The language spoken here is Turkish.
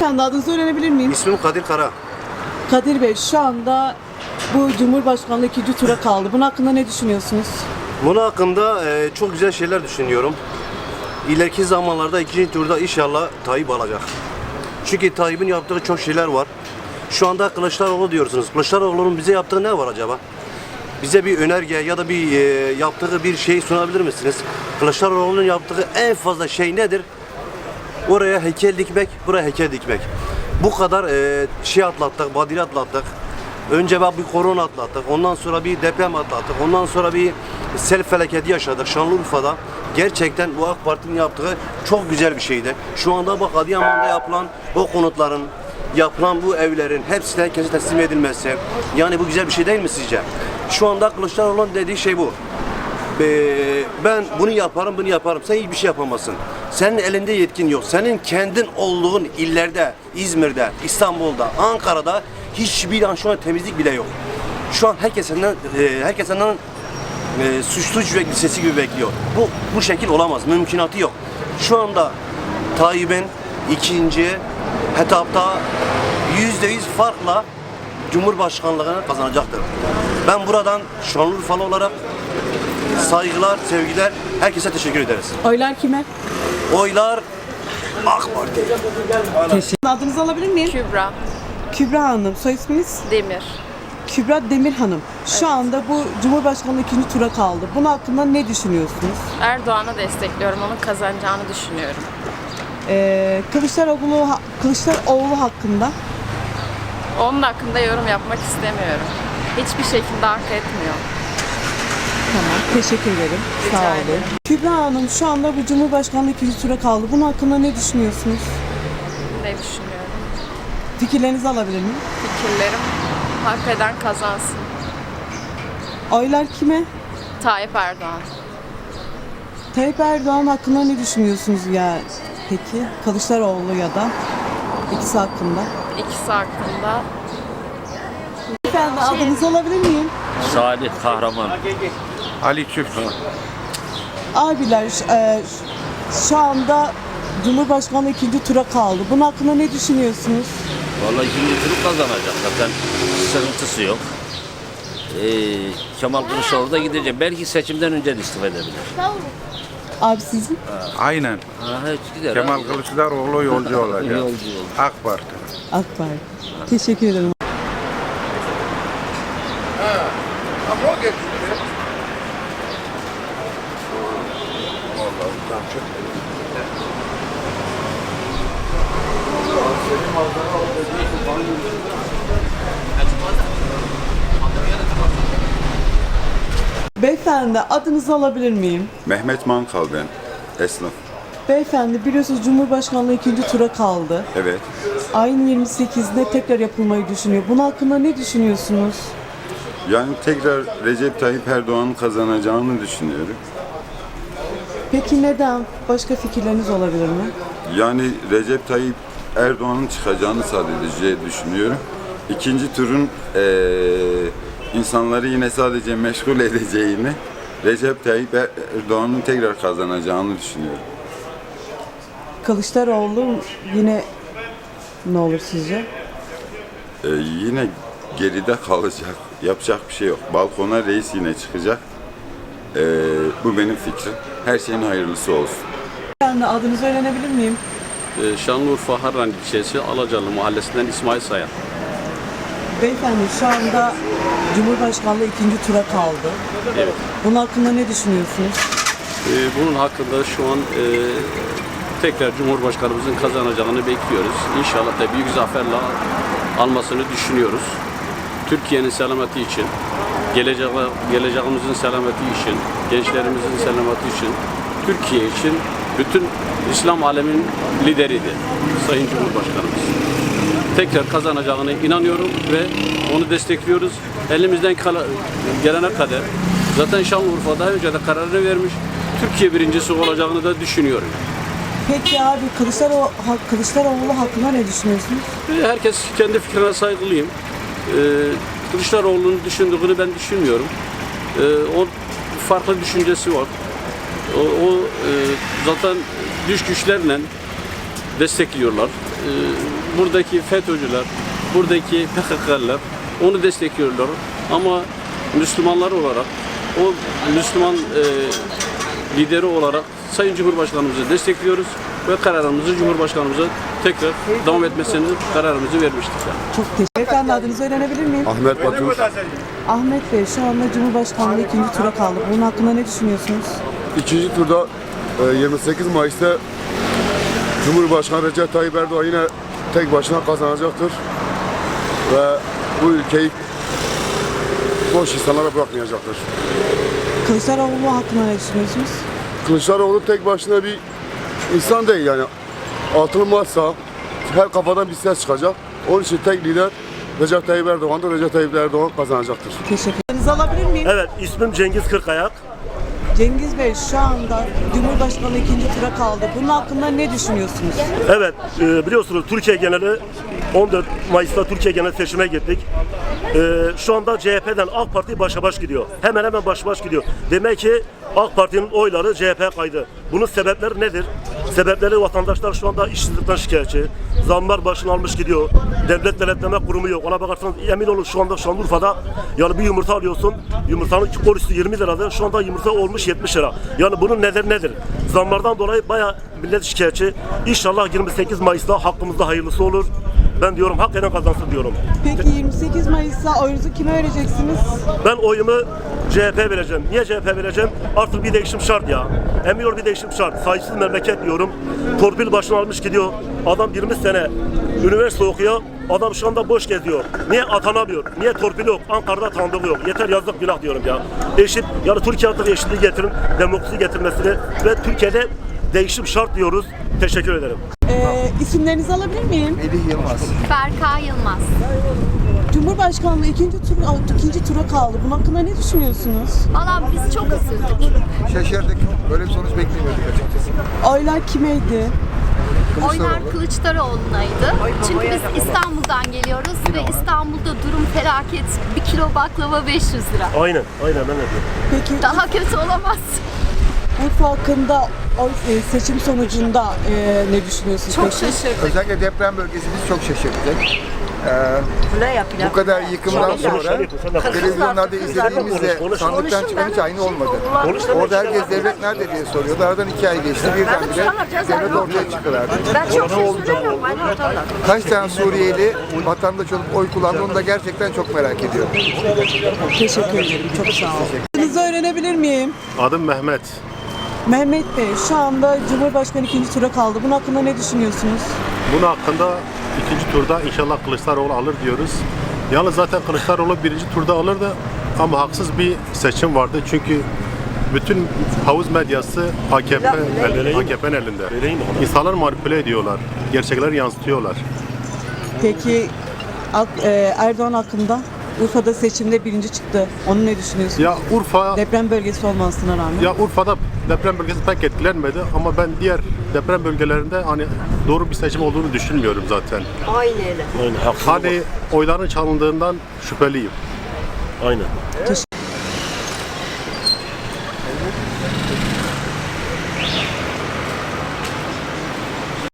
Kendi adınızı öğrenebilir miyim? İsmim Kadir Kara. Kadir Bey şu anda bu Cumhurbaşkanlığı ikinci tura kaldı. Bunun hakkında ne düşünüyorsunuz? Bunun hakkında e, çok güzel şeyler düşünüyorum. İleriki zamanlarda ikinci turda inşallah Tayyip alacak. Çünkü Tayyip'in yaptığı çok şeyler var. Şu anda Kılıçdaroğlu diyorsunuz. Kılıçdaroğlu'nun bize yaptığı ne var acaba? Bize bir önerge ya da bir e, yaptığı bir şey sunabilir misiniz? Kılıçdaroğlu'nun yaptığı en fazla şey nedir? Oraya heykel dikmek, buraya heykel dikmek. Bu kadar e, şey atlattık, badire atlattık. Önce bak bir korona atlattık, ondan sonra bir deprem atlattık, ondan sonra bir sel felaketi yaşadık Şanlıurfa'da. Gerçekten bu AK Parti'nin yaptığı çok güzel bir şeydi. Şu anda bak Adıyaman'da yapılan o konutların, yapılan bu evlerin hepsi herkese teslim edilmesi. Yani bu güzel bir şey değil mi sizce? Şu anda Kılıçdaroğlu'nun dediği şey bu. Ee, ben bunu yaparım, bunu yaparım. Sen hiçbir şey yapamazsın. Senin elinde yetkin yok. Senin kendin olduğun illerde, İzmir'de, İstanbul'da, Ankara'da hiçbir an şu an temizlik bile yok. Şu an herkes senden, e, herkes senden e, suçlu lisesi gibi bekliyor. Bu bu şekil olamaz. Mümkünatı yok. Şu anda Tayyip'in ikinci etapta yüzde yüz farkla Cumhurbaşkanlığını kazanacaktır. Ben buradan Şanlıurfalı olarak saygılar, sevgiler. Herkese teşekkür ederiz. Oylar kime? Oylar AK Parti. Teşekkür Adınızı alabilir miyim? Kübra Kübra Hanım. Soy isminiz? Demir. Kübra Demir Hanım. Şu anda bu Cumhurbaşkanlığı ikinci tura kaldı. Bunun hakkında ne düşünüyorsunuz? Erdoğan'ı destekliyorum. Onun kazanacağını düşünüyorum. Ee, Kılıçdaroğlu, Kılıçdaroğlu hakkında Onun hakkında yorum yapmak istemiyorum. Hiçbir şekilde hak etmiyor. Tamam, teşekkür ederim. Rica Sağ olun. ederim. Kübra Hanım şu anda bu Cumhurbaşkanlığı ikinci tura kaldı. Bunun hakkında ne düşünüyorsunuz? Ne düşünüyorum? Fikirlerinizi alabilir miyim? Fikirlerim hak eden kazansın. Oylar kime? Tayyip Erdoğan. Tayyip Erdoğan hakkında ne düşünüyorsunuz ya peki? Kılıçdaroğlu ya da ikisi hakkında. İkisi hakkında Efendim adınızı alabilir miyim? Salih Kahraman. Ali Çift. Abiler e, şu anda Cumhurbaşkanlığı ikinci tura kaldı. Bunun hakkında ne düşünüyorsunuz? Vallahi ikinci turu kazanacak zaten sıkıntısı yok. Ee, Kemal Kılıçdaroğlu da gidecek. Belki seçimden önce de istifa edebilir. Abi sizin? Aynen. Ha, hiç gider. Kemal abi. Kılıçdaroğlu yolcu olacak. Yolcu olacak. AK Parti. AK Parti. Teşekkür ederim. Beyefendi adınızı alabilir miyim? Mehmet Mankal ben. Esnaf. Beyefendi biliyorsunuz Cumhurbaşkanlığı ikinci tura kaldı. Evet. Ayın 28'inde tekrar yapılmayı düşünüyor. Bunun hakkında ne düşünüyorsunuz? Yani tekrar Recep Tayyip Erdoğan'ın kazanacağını düşünüyorum. Peki neden? Başka fikirleriniz olabilir mi? Yani Recep Tayyip Erdoğan'ın çıkacağını sadece düşünüyorum. İkinci turun eee, insanları yine sadece meşgul edeceğini, Recep Tayyip Er- Erdoğan'ın tekrar kazanacağını düşünüyorum. Kılıçdaroğlu yine ne olur sizce? Eee, yine geride kalacak. Yapacak bir şey yok. Balkona reis yine çıkacak. Eee, bu benim fikrim. Her şeyin hayırlısı olsun. De adınızı öğrenebilir miyim? Ee, Şanlıurfa Harran ilçesi Alacalı mahallesinden İsmail Sayan. Beyefendi şu anda Cumhurbaşkanlığı ikinci tura kaldı. Evet. Bunun hakkında ne düşünüyorsunuz? Ee, bunun hakkında şu an e, tekrar Cumhurbaşkanımızın kazanacağını bekliyoruz. İnşallah da büyük zaferle almasını düşünüyoruz. Türkiye'nin selameti için, geleceğe, geleceğimizin selameti için, gençlerimizin selameti için, Türkiye için bütün İslam aleminin lideridir Sayın Cumhurbaşkanımız. tekrar kazanacağına inanıyorum ve onu destekliyoruz. Elimizden kala- gelene kadar zaten Şanlıurfa daha önce de kararını vermiş. Türkiye birincisi olacağını da düşünüyorum. Peki abi Kılıçdaroğlu, Kılıçdaroğlu hakkında ne düşünüyorsunuz? Herkes kendi fikrine saygılıyım. Ee, Kılıçdaroğlu'nun düşündüğünü ben düşünmüyorum. Ee, o farklı düşüncesi var. O, o, e, zaten düş güçlerle destekliyorlar. Ee, buradaki FETÖ'cüler, buradaki PKK'lılar onu destekliyorlar. Ama Müslümanlar olarak, o Müslüman e, lideri olarak Sayın Cumhurbaşkanımızı destekliyoruz ve kararımızı Cumhurbaşkanımıza tekrar devam etmesini kararımızı vermiştik. Yani. Çok teşekkür Efendim adınızı öğrenebilir miyim? Ahmet Batur. Ahmet Bey şu anda Cumhurbaşkanlığı ikinci tura kaldı. Bunun hakkında ne düşünüyorsunuz? İkinci turda e, 28 Mayıs'ta Cumhurbaşkanı Recep Tayyip Erdoğan yine tek başına kazanacaktır. Ve bu ülkeyi boş insanlara bırakmayacaktır. Kılıçdaroğlu hakkında ne düşünüyorsunuz? Kılıçdaroğlu tek başına bir insan değil yani. Altılı masa her kafadan bir ses çıkacak. Onun için tek lider Recep Tayyip Erdoğan'dır. Recep Tayyip Erdoğan kazanacaktır. Teşekkür ederim. alabilir miyim? Evet, ismim Cengiz Kırkayak. Cengiz Bey şu anda Cumhurbaşkanlığı ikinci tura kaldı. Bunun hakkında ne düşünüyorsunuz? Evet, e, biliyorsunuz Türkiye geneli 14 Mayıs'ta Türkiye genel seçime gittik. E, şu anda CHP'den AK Parti başa baş gidiyor. Hemen hemen baş baş gidiyor. Demek ki AK Parti'nin oyları CHP'ye kaydı. Bunun sebepleri nedir? Sebepleri vatandaşlar şu anda işsizlikten şikayetçi. Zamlar başını almış gidiyor. Devlet denetleme kurumu yok. Ona bakarsanız emin olun şu anda Şanlıurfa'da yani bir yumurta alıyorsun. Yumurtanın kilosu 20 liradır. Şu anda yumurta olmuş 70 lira. Yani bunun nedeni nedir? Zamlardan dolayı bayağı millet şikayetçi. İnşallah 28 Mayıs'ta hakkımızda hayırlısı olur. Ben diyorum hak eden kazansın diyorum. Peki 28 Mayıs'ta oyunuzu kime vereceksiniz? Ben oyumu CHP vereceğim. Niye CHP vereceğim? Artık bir değişim şart ya. Emiyor bir değişim şart. Sayısız memleket diyorum. Torpil başına almış gidiyor. Adam 20 sene üniversite okuyor. Adam şu anda boş geziyor. Niye atanamıyor? Niye torpil yok? Ankara'da tanıdığı yok. Yeter yazık günah diyorum ya. Eşit, yani Türkiye artık eşitliği getirin, demokrasi getirmesini ve Türkiye'de değişim şart diyoruz. Teşekkür ederim. Ee, isimlerinizi alabilir miyim? Berkay Yılmaz. Cumhurbaşkanlığı ikinci tur ikinci tura kaldı. Bunun hakkında ne düşünüyorsunuz? Valla biz çok üzüldük. Şaşırdık. Böyle bir sonuç beklemiyorduk açıkçası. Oylar kimeydi? Oylar Kılıçdaroğlu'naydı. Çünkü biz İstanbul'dan geliyoruz ve İstanbul'da durum felaket. Bir kilo baklava 500 lira. Aynen, aynen ben de diyorum. Peki Daha kötü olamaz. Urfa hakkında oy, e, seçim sonucunda e, ne düşünüyorsunuz? Çok peki? şaşırdık. Özellikle deprem bölgesi bizi çok şaşırttı. Ee, bu kadar yıkımdan sonra televizyonlarda izlediğimizde sandıktan çıkan hiç aynı olmadı. Orada herkes devlet nerede diye soruyordu. Aradan iki ay geçti. Birdenbire devlet ortaya çıkıverdi. Oldu? Kaç tane Suriyeli vatandaş olup oy kullandı onu da gerçekten çok merak ediyorum. Teşekkür ederim. Çok sağ olun. Adınızı öğrenebilir miyim? Adım Mehmet. Mehmet Bey şu anda Cumhurbaşkanı ikinci tura kaldı. Bunun hakkında ne düşünüyorsunuz? Bunun hakkında ikinci turda inşallah Kılıçdaroğlu alır diyoruz. Yalnız zaten Kılıçdaroğlu birinci turda alırdı ama haksız bir seçim vardı. Çünkü bütün havuz medyası AKP, el- AKP'nin elinde. İnsanlar manipüle ediyorlar. Gerçekleri yansıtıyorlar. Peki e, Erdoğan hakkında Urfa'da seçimde birinci çıktı. Onu ne düşünüyorsunuz? Ya Urfa Deprem bölgesi olmasına rağmen. ya Urfa'da deprem bölgesi pek etkilenmedi ama ben diğer deprem bölgelerinde hani doğru bir seçim olduğunu düşünmüyorum zaten. Aynen, haksız. Hani oyların çalındığından şüpheliyim. Aynen.